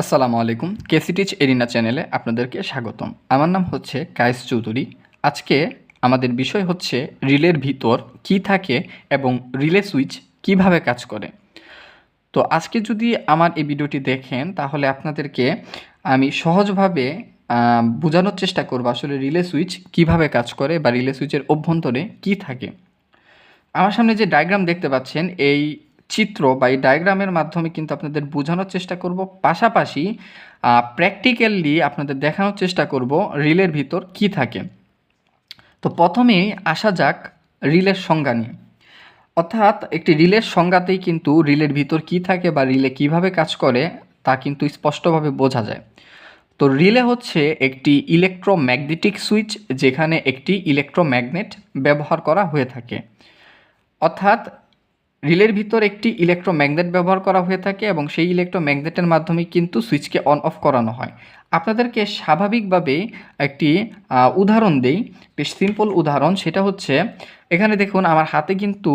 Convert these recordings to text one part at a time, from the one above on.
আসসালামু আলাইকুম কেসিটিচ এরিনা চ্যানেলে আপনাদেরকে স্বাগতম। আমার নাম হচ্ছে কায়েস চৌধুরী। আজকে আমাদের বিষয় হচ্ছে রিলের ভিতর কি থাকে এবং রিলে সুইচ কীভাবে কাজ করে। তো আজকে যদি আমার এই ভিডিওটি দেখেন, তাহলে আপনাদেরকে আমি সহজভাবে বোঝানোর চেষ্টা করব আসলে রিলে সুইচ কীভাবে কাজ করে বা রিলে সুইচের অভ্যন্তরে কি থাকে। আমার সামনে যে ডায়াগ্রাম দেখতে পাচ্ছেন, এই চিত্র বা এই ডায়াগ্রামের মাধ্যমে কিন্তু আপনাদের বোঝানোর চেষ্টা করব। পাশাপাশি প্র্যাকটিক্যালি আপনাদের দেখানোর চেষ্টা করব রিলের ভিতর কি থাকে। তো প্রথমেই আসা যাক রিলের সংজ্ঞা নিয়ে। অর্থাৎ একটি রিলের সংজ্ঞাতেই কিন্তু রিলের ভিতর কি থাকে বা রিলে কীভাবে কাজ করে, তা কিন্তু স্পষ্টভাবে বোঝা যায়। তো রিলে হচ্ছে একটি ইলেকট্রোম্যাগনেটিক সুইচ যেখানে একটি ইলেকট্রোম্যাগনেট ব্যবহার করা হয়ে থাকে। অর্থাৎ রিলের ভিতর একটি ইলেকট্রোম্যাগনেট ব্যবহার করা হয়ে থাকে এবং সেই ইলেকট্রোম্যাগনেটের মাধ্যমে কিন্তু সুইচকে অন অফ করানো হয়। আপনাদেরকে স্বাভাবিকভাবে একটি উদাহরণ দেই। বেশ সিম্পল উদাহরণ, সেটা হচ্ছে, এখানে দেখুন আমার হাতে কিন্তু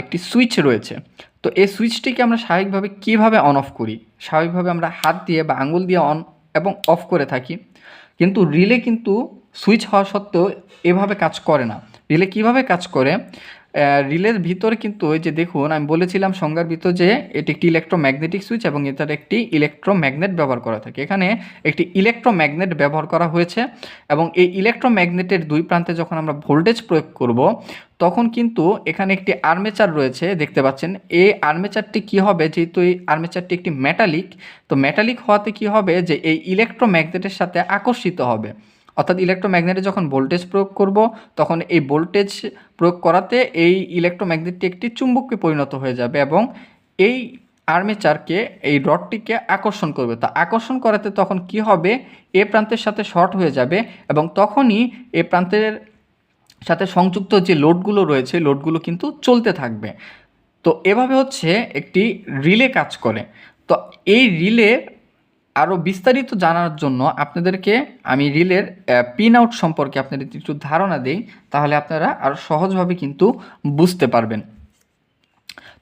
একটি সুইচ রয়েছে। তো এই সুইচটিকে আমরা স্বাভাবিকভাবে কীভাবে অন অফ করি? স্বাভাবিকভাবে আমরা হাত দিয়ে বা আঙুল দিয়ে অন এবং অফ করে থাকি। কিন্তু রিলে কিন্তু সুইচ হওয়া সত্ত্বেও এভাবে কাজ করে না। রিলে কীভাবে কাজ করে? রিলের ভিতর কিন্তু ওই যে দেখুন, আমি বলেছিলাম সংজ্ঞার ভিতর যে এটি একটি ইলেকট্রোম্যাগনেটিক সুইচ এবং এটার একটি ইলেকট্রোম্যাগনেট ব্যবহার করা থাকে। এখানে একটি ইলেকট্রোম্যাগনেট ব্যবহার করা হয়েছে এবং এই ইলেকট্রোম্যাগনেটের দুই প্রান্তে যখন আমরা ভোল্টেজ প্রয়োগ করব, তখন কিন্তু এখানে একটি আর্মেচার রয়েছে, দেখতে পাচ্ছেন। এই আর্মেচারটি কি হবে? যেহেতু এই আর্মেচারটি একটি মেটালিক তো মেটালিক হওয়াতে কি হবে? যে এই ইলেকট্রোম্যাগনেটের সাথে আকর্ষিত হবে। অর্থাৎ ইলেকট্রোম্যাগনেটে যখন ভোল্টেজ প্রয়োগ করব, তখন এই ভোল্টেজ প্রয়োগ করাতে এই ইলেকট্রোম্যাগনেটটি একটি চুম্বককে পরিণত হয়ে যাবে এবং এই আর্মেচারকে এই রডটিকে আকর্ষণ করবে। তা আকর্ষণ করাতে তখন কি হবে? এ প্রান্তের সাথে শর্ট হয়ে যাবে এবং তখনই এ প্রান্তের সাথে সংযুক্ত যে লোডগুলো রয়েছে লোডগুলো কিন্তু চলতে থাকবে। তো এভাবে হচ্ছে একটি রিলে কাজ করে। তো এই রিলে আরও বিস্তারিত জানার জন্য আপনাদেরকে আমি রিলের পিন আউট সম্পর্কে আপনাদের একটু ধারণা দেই, তাহলে আপনারা আরও সহজভাবে কিন্তু বুঝতে পারবেন।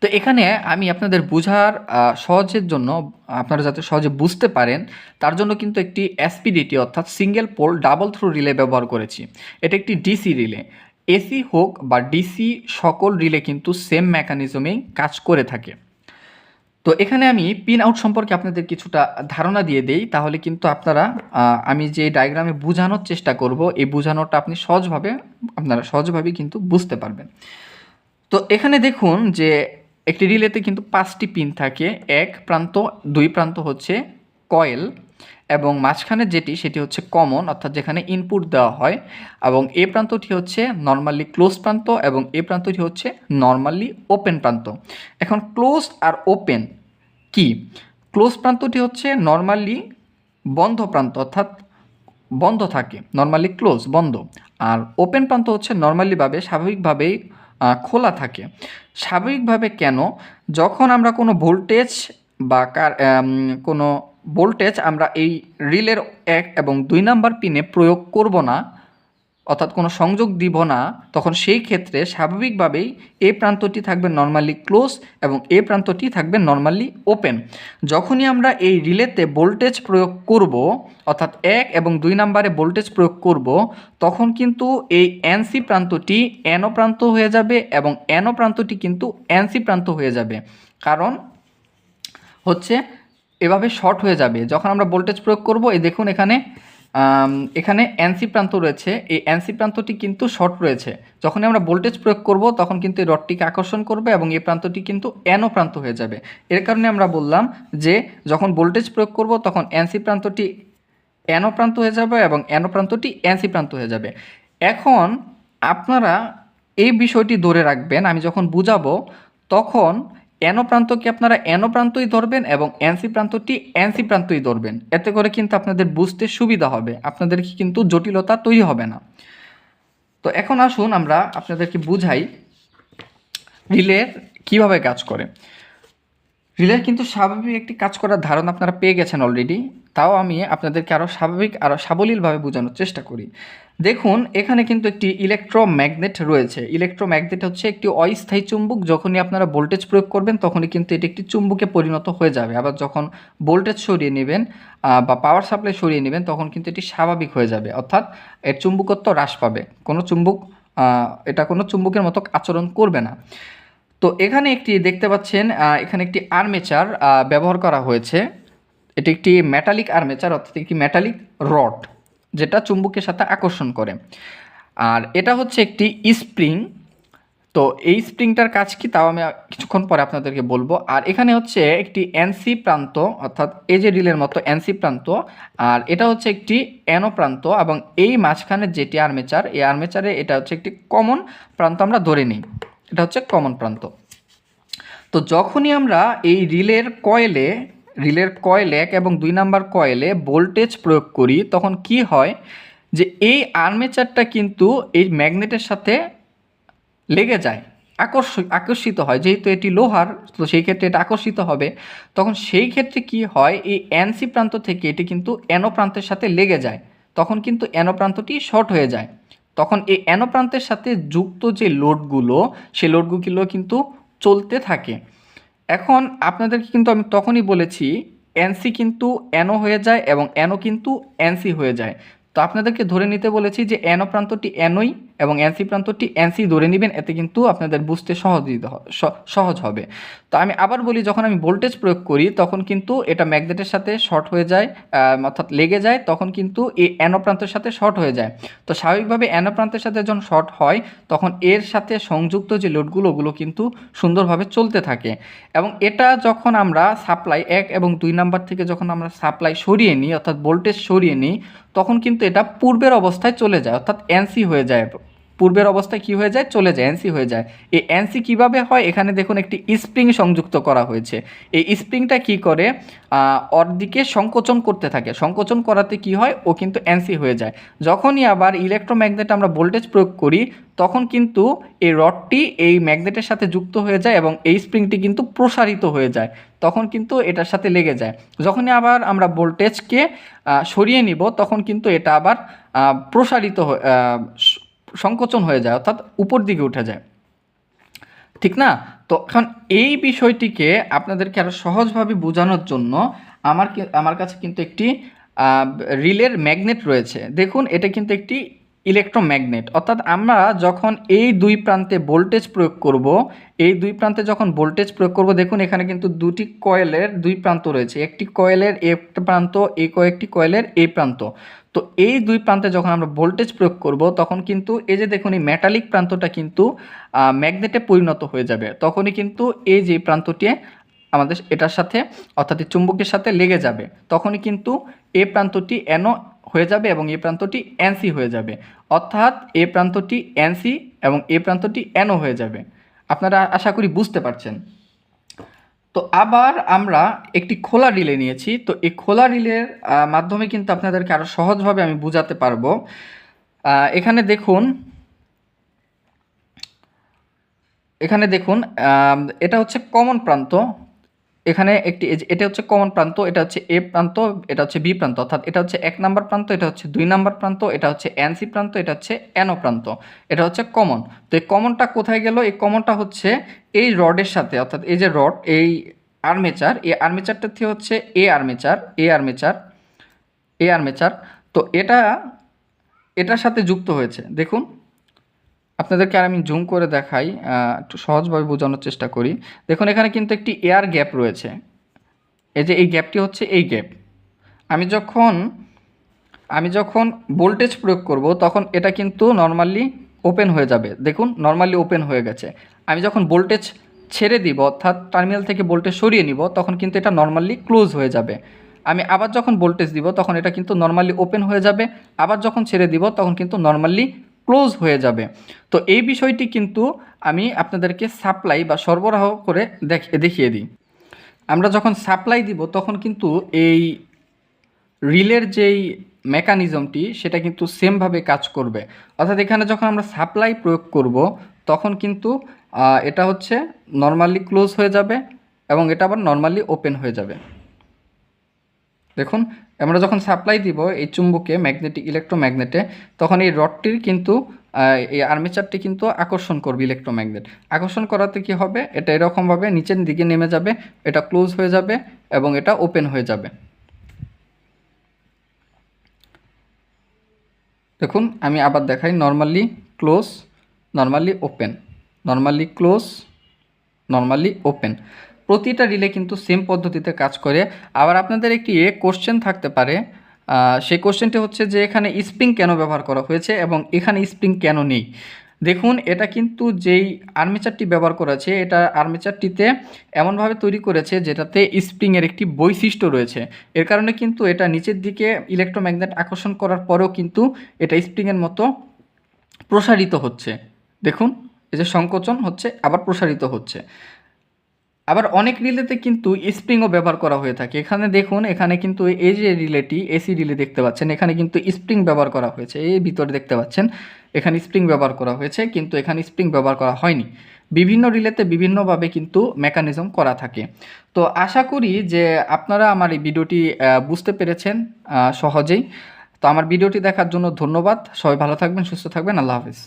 তো এখানে আমি আপনাদের বোঝার সহজের জন্য আপনারা যাতে সহজে বুঝতে পারেন, তার জন্য কিন্তু একটি এসপিডিটি অর্থাৎ single pole double throw relay ব্যবহার করেছি। এটা একটি ডিসি রিলে এসি হোক বা ডিসি সকল রিলে কিন্তু সেম মেকানিজমেই কাজ করে থাকে। তো এখানে আমি পিন আউট সম্পর্কে আপনাদের কিছুটা ধারণা দিয়ে দেই, তাহলে কিন্তু আপনারা আমি যে ডায়াগ্রামে বোঝানোর চেষ্টা করব, এই বোঝানোটা আপনি সহজভাবে, আপনারা সহজভাবে কিন্তু বুঝতে পারবেন। তো এখানে দেখুন যে একটি রিলেতে কিন্তু পাঁচটি পিন থাকে, এক প্রান্ত, দুই প্রান্ত হচ্ছে কয়েল এবং মাঝখানে যেটি, সেটি হচ্ছে কমন অর্থাৎ যেখানে ইনপুট দেওয়া হয়, এবং এ প্রান্তটি হচ্ছে নর্মালি ক্লোজ প্রান্ত এবং এ প্রান্তটি হচ্ছে নর্মালি ওপেন প্রান্ত। এখন ক্লোজ আর ওপেন কি? ক্লোজ প্রান্তটি হচ্ছে নর্মালি বন্ধ প্রান্ত, অর্থাৎ বন্ধ থাকে নর্মালি ক্লোজ বন্ধ। আর ওপেন প্রান্ত হচ্ছে নর্মালিভাবে স্বাভাবিকভাবেই খোলা থাকে। স্বাভাবিকভাবে কেন? যখন আমরা কোনো ভোল্টেজ বা কার কোনো ভোল্টেজ আমরা এই রিলের এক এবং দুই নাম্বার পিনে প্রয়োগ করব না, অর্থাৎ কোনো সংযোগ দিব না, তখন সেই ক্ষেত্রে স্বাভাবিকভাবেই এ প্রান্তটি থাকবে নর্মালি ক্লোজ এবং এ প্রান্তটি থাকবে নর্মালি ওপেন যখনই আমরা এই রিলেতে ভোল্টেজ প্রয়োগ করব, অর্থাৎ এক এবং দুই নাম্বারে ভোল্টেজ প্রয়োগ করব, তখন কিন্তু এই এনসি প্রান্তটি এনও প্রান্ত হয়ে যাবে এবং এনও প্রান্তটি কিন্তু এনসি প্রান্ত হয়ে যাবে। কারণ হচ্ছে এভাবে শর্ট হয়ে যাবে। যখন আমরা ভোল্টেজ প্রয়োগ করব, এই দেখুন এখানে এখানে এনসি প্রান্ত রয়েছে। এই এনসি প্রান্তটি কিন্তু শর্ট রয়েছে। যখন আমরা ভোল্টেজ প্রয়োগ করব, তখন কিন্তু এই রডটিকে আকর্ষণ করবে এবং এই প্রান্তটি কিন্তু এনও প্রান্ত হয়ে যাবে। এর কারণে আমরা বললাম যে, যখন ভোল্টেজ প্রয়োগ করব, তখন এনসি প্রান্তটি এনও প্রান্ত হয়ে যাবে এবং এনও প্রান্তটি এনসি প্রান্ত হয়ে যাবে। এখন আপনারা এই বিষয়টি ধরে রাখবেন। আমি যখন বুঝাবো, তখন এনো প্রান্তকে আপনারা এনো প্রান্তই ধরবেন এবং এনসি প্রান্তটি এনসি প্রান্তই ধরবেন। এতে করে কিন্তু আপনাদের বুঝতে সুবিধা হবে। আপনাদেরকে কিন্তু জটিলতা তৈরি হবে না। তো এখন আসুন আমরা আপনাদেরকে বুঝাই রিলের কীভাবে কাজ করে। রিলের কিন্তু স্বাভাবিক একটি কাজ করার ধারণা আপনারা পেয়ে গেছেন অলরেডি তাও আমি আপনাদেরকে আরও স্বাভাবিক আরও সাবলীলভাবে বোঝানোর চেষ্টা করি। দেখুন, এখানে কিন্তু একটি ইলেকট্রোম্যাগনেট রয়েছে। ইলেকট্রোম্যাগনেট হচ্ছে একটি অস্থায়ী চুম্বক, যখনই আপনারা ভোল্টেজ প্রয়োগ করবেন, তখনই কিন্তু এটি একটি চুম্বকে পরিণত হয়ে যাবে। আবার যখন ভোল্টেজ সরিয়ে নেবেন বা পাওয়ার সাপ্লাই সরিয়ে নেবেন, তখন কিন্তু এটি স্বাভাবিক হয়ে যাবে। অর্থাৎ এর চুম্বকত্ব হ্রাস পাবে। কোনো চুম্বক এটা কোনো চুম্বকের মতো আচরণ করবে না। তো এখানে একটি দেখতে পাচ্ছেন এখানে একটি আর্মেচার ব্যবহার করা হয়েছে। এটি একটি মেটালিক আর্মেচার অর্থাৎ একটি মেটালিক রড যেটা চুম্বকের সাথে আকর্ষণ করে। আর এটা হচ্ছে একটি স্প্রিং তো এই স্প্রিংটার কাজ কি, তাও আমি কিছুক্ষণ পরে আপনাদেরকে বলব। আর এখানে হচ্ছে একটি এনসি প্রান্ত, অর্থাৎ এই যে রিলের মতো এনসি প্রান্ত, আর এটা হচ্ছে একটি এনো প্রান্ত, এবং এই মাঝখানে যেটি আর্মেচার এই আর্মেচারে এটা হচ্ছে একটি কমন প্রান্ত আমরা ধরে নিই। এটা হচ্ছে কমন প্রান্ত। তো যখনই আমরা এই রিলের কয়েলে রিলের কয়েলে এক এবং দুই নাম্বার কয়েলে ভোল্টেজ প্রয়োগ করি, তখন কি হয় যে এই আর্মেচারটা কিন্তু এই ম্যাগনেটের সাথে লেগে যায়, আকর্ষ, আকর্ষিত হয়। যেহেতু এটি লোহার, তো সেই ক্ষেত্রে এটা আকর্ষিত হবে। তখন সেই ক্ষেত্রে কি হয়, এই এনসি প্রান্ত থেকে এটি কিন্তু এনো প্রান্তের সাথে লেগে যায়। তখন কিন্তু এনো প্রান্তটি শর্ট হয়ে যায়। তখন এই অ্যানো প্রান্তের সাথে যুক্ত যে লোডগুলো, সে লোডগুলো কিন্তু চলতে থাকে। এখন আপনাদেরকে কিন্তু আমি তখনই বলেছি এনসি কিন্তু অ্যানো হয়ে যায় এবং অ্যানো কিন্তু এনসি হয়ে যায়। তো আপনাদেরকে ধরে নিতে বলেছি যে অ্যানো প্রান্তটি এনোই এবং এনসি প্রান্তটি এনসি ধরে নেবেন, এতে কিন্তু আপনাদের বুঝতে সহজ সহজ হবে। তো আমি আবার বলি, যখন আমি ভোল্টেজ প্রয়োগ করি, তখন কিন্তু এটা ম্যাগনেটের সাথে শর্ট হয়ে যায় অর্থাৎ লেগে যায়, তখন কিন্তু এ অ্যানো প্রান্তের সাথে শর্ট হয়ে যায়। তো স্বাভাবিকভাবে অ্যানো প্রান্তের সাথে যখন শর্ট হয়, তখন এর সাথে সংযুক্ত যে লোডগুলো, ওগুলো কিন্তু সুন্দরভাবে চলতে থাকে। এবং এটা যখন আমরা সাপ্লাই এক এবং দুই নাম্বার থেকে যখন আমরা সাপ্লাই সরিয়ে নিই, অর্থাৎ ভোল্টেজ সরিয়ে নিই, তখন কিন্তু এটা পূর্বের অবস্থায় চলে যায়, অর্থাৎ এনসি হয়ে যায়। পূর্বের অবস্থায় কি হয়ে যায়? চলে যায় এনসি হয়ে যায়। এই এনসি কীভাবে হয়? এখানে দেখুন একটি স্প্রিং সংযুক্ত করা হয়েছে। এই স্প্রিংটা কি করে? আহ, ওর দিকে সংকোচন করতে থাকে। সংকোচন করাতে কি হয়? ও কিন্তু এনসি হয়ে যায়। যখনই আবার ইলেকট্রোম্যাগনেট আমরা ভোল্টেজ প্রয়োগ করি তখন কিন্তু এই রডটি এই ম্যাগনেটের সাথে যুক্ত হয়ে যায় এবং এই স্প্রিংটি কিন্তু প্রসারিত হয়ে যায়। তখন কিন্তু এটার সাথে লেগে যায়। যখনই আবার আমরা ভোল্টেজকে সরিয়ে নিব তখন কিন্তু এটা আবার প্রসারিত সংকোচন হয়ে যায়, অর্থাৎ উপর দিকে উঠে যায়। ঠিক না? তো এখন এই বিষয়টিকে আপনাদেরকে আরও সহজভাবে বোঝানোর জন্য আমার আমার কাছে কিন্তু একটি রিলের ম্যাগনেট রয়েছে। দেখুন, এটা কিন্তু একটি ইলেকট্রোম্যাগনেট। অর্থাৎ আমরা যখন এই দুই প্রান্তে ভোল্টেজ প্রয়োগ করব, এই দুই প্রান্তে যখন ভোল্টেজ প্রয়োগ করব, দেখুন, এখানে কিন্তু দুটি কয়েলের দুই প্রান্ত রয়েছে। একটি কয়েলের একটা প্রান্ত এই কয়েকটি কয়েলের এই প্রান্ত। তো এই দুই প্রান্তে যখন আমরা ভোল্টেজ প্রয়োগ করব, তখন কিন্তু এই যে দেখুন, এই মেটালিক প্রান্তটা কিন্তু ম্যাগনেটে পরিণত হয়ে যাবে। তখনই কিন্তু এই যে প্রান্তটি আমাদের এটার সাথে, অর্থাৎ চুম্বকের সাথে লেগে যাবে। তখনই কিন্তু এই প্রান্তটি এনো হয়ে যাবে এবং এই প্রান্তটি এনসি হয়ে যাবে। অর্থাৎ এই প্রান্তটি এনসি এবং এই প্রান্তটি এনো হয়ে যাবে। আপনারা আশা করি বুঝতে পারছেন। তো আবার আমরা একটি খোলা রিলে নিয়েছি। তো এই খোলা রিলের মাধ্যমে কিন্তু আপনাদেরকে আরও সহজভাবে আমি বুঝাতে পারব। এখানে দেখুন এখানে দেখুন এটা হচ্ছে কমন প্রান্ত। এখানে একটি এটা হচ্ছে কমন প্রান্ত, এটা হচ্ছে এ প্রান্ত, এটা হচ্ছে বি প্রান্ত, অর্থাৎ এটা হচ্ছে এক নাম্বার প্রান্ত, এটা হচ্ছে দুই নাম্বার প্রান্ত, এটা হচ্ছে এনসি প্রান্ত, এটা হচ্ছে এনো প্রান্ত, এটা হচ্ছে কমন তো এই কমনটা কোথায় গেল? এই কমনটা হচ্ছে এই রডের সাথে, অর্থাৎ এই যে রড এই আর্মেচার এই আর্মেচারটা থেকে হচ্ছে এ আর্মেচার এ আর্মেচার এ আর্মেচার তো এটা, এটার সাথে যুক্ত হয়েছে। দেখুন আপনাদেরকে আর আমি জুম করে দেখাই একটু সহজভাবে বোঝানোর চেষ্টা করি। দেখুন, এখানে কিন্তু একটি এয়ার গ্যাপ রয়েছে। এই যে এই গ্যাপটি হচ্ছে এই গ্যাপ আমি যখন আমি যখন ভোল্টেজ প্রয়োগ করব, তখন এটা কিন্তু নর্মালি ওপেন হয়ে যাবে। দেখুন নর্মালি ওপেন হয়ে গেছে। আমি যখন ভোল্টেজ ছেড়ে দিব, অর্থাৎ টার্মিনাল থেকে ভোল্টেজ সরিয়ে নিব, তখন কিন্তু এটা নর্মালি ক্লোজ হয়ে যাবে। আমি আবার যখন ভোল্টেজ দিব, তখন এটা কিন্তু নর্মালি ওপেন হয়ে যাবে। আবার যখন ছেড়ে দিব, তখন কিন্তু নর্মালি ক্লোজ হয়ে যাবে। তো এই বিষয়টি কিন্তু আমি আপনাদেরকে সাপ্লাই বা সরবরাহ করে দেখ, দেখিয়ে দিই। আমরা যখন সাপ্লাই দিব তখন কিন্তু এই রিলের যেই মেকানিজমটি সেটা কিন্তু সেমভাবে কাজ করবে। অর্থাৎ এখানে যখন আমরা সাপ্লাই প্রয়োগ করব তখন কিন্তু এটা হচ্ছে নর্মালি ক্লোজ হয়ে যাবে এবং এটা আবার নর্মালি ওপেন হয়ে যাবে। দেখুন, আমরা যখন সাপ্লাই দিব এই চুম্বকে ম্যাগনেটিক ইলেকট্রোম্যাগনেটে তখন এই রডটির কিন্তু এই আর্মেচারটি কিন্তু আকর্ষণ করবে ইলেকট্রোম্যাগনেট আকর্ষণ করাতে কি হবে? এটা এরকমভাবে নিচের দিকে নেমে যাবে, এটা ক্লোজ হয়ে যাবে এবং এটা ওপেন হয়ে যাবে। দেখুন, আমি আবার দেখাই normally close normally open normally close normally open প্রতিটা রিলে কিন্তু সেম পদ্ধতিতে কাজ করে। আবার আপনাদের একটি এ কোশ্চেন থাকতে পারে। সেই কোশ্চেনটি হচ্ছে যে, এখানে স্প্রিং কেন ব্যবহার করা হয়েছে এবং এখানে স্প্রিং কেন নেই? দেখুন, এটা কিন্তু যেই আর্মেচারটি ব্যবহার করেছে, এটা আর্মেচারটিতে এমনভাবে তৈরি করেছে যেটাতে স্প্রিংয়ের একটি বৈশিষ্ট্য রয়েছে। এর কারণে কিন্তু এটা নিচের দিকে ইলেকট্রোম্যাগনেট আকর্ষণ করার পরেও কিন্তু এটা স্প্রিংয়ের মতো প্রসারিত হচ্ছে। দেখুন, এই যে সংকোচন হচ্ছে, আবার প্রসারিত হচ্ছে। আবার অনেক রিলেতে কিন্তু স্প্রিংও ব্যবহার করা হয়ে থাকে। এখানে দেখুন, এখানে কিন্তু এই যে রিলেটি এসি রিলে দেখতে পাচ্ছেন, এখানে কিন্তু স্প্রিং ব্যবহার করা হয়েছে। এই ভিতরে দেখতে পাচ্ছেন, এখানে স্প্রিং ব্যবহার করা হয়েছে, কিন্তু এখানে স্প্রিং ব্যবহার করা হয়নি। বিভিন্ন রিলেতে বিভিন্নভাবে কিন্তু মেকানিজম করা থাকে। তো আশা করি যে আপনারা আমার এই ভিডিওটি বুঝতে পেরেছেন সহজেই। তো আমার ভিডিওটি দেখার জন্য ধন্যবাদ। সবাই ভালো থাকবেন, সুস্থ থাকবেন। আল্লাহ হাফিজ।